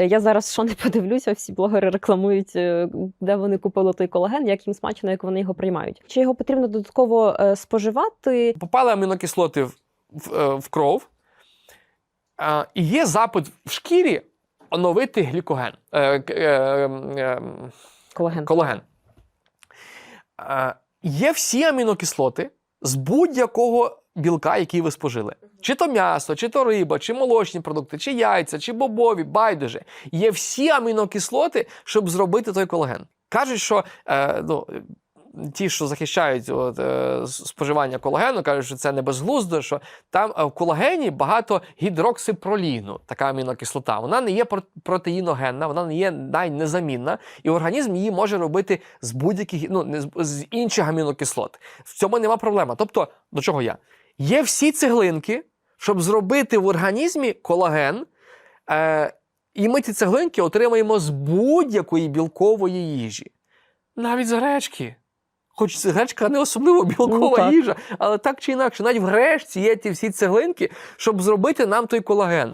Е, Я зараз що не подивлюся, всі блогери рекламують, е, де вони купили той колаген, як їм смачно, як вони його приймають. Чи його потрібно додатково е, споживати? Попали амінокислоти в, в, в кров, і є запит в шкірі оновити глікоген, е, е, е, Колаген. колаген. Є всі амінокислоти з будь-якого білка, який ви спожили. Чи то м'ясо, чи то риба, чи молочні продукти, чи яйця, чи бобові, байдуже. Є всі амінокислоти, щоб зробити той колаген. Кажуть, що е, ну, ті, що захищають от, е, споживання колагену, кажуть, що це не безглуздо, що там е, в колагені багато гідроксипроліну, така амінокислота. Вона не є протеїногенна, вона не є найнезамінна, і організм її може робити з будь-яких ну, з інших амінокислот. В цьому нема проблема. Тобто, до чого я? Є всі цеглинки, щоб зробити в організмі колаген. Е, і ми ці цеглинки отримаємо з будь-якої білкової їжі. Навіть з гречки. Хоч гречка не особливо білкова Ну, їжа, але так чи інакше, навіть в гречці є ті всі цеглинки, щоб зробити нам той колаген.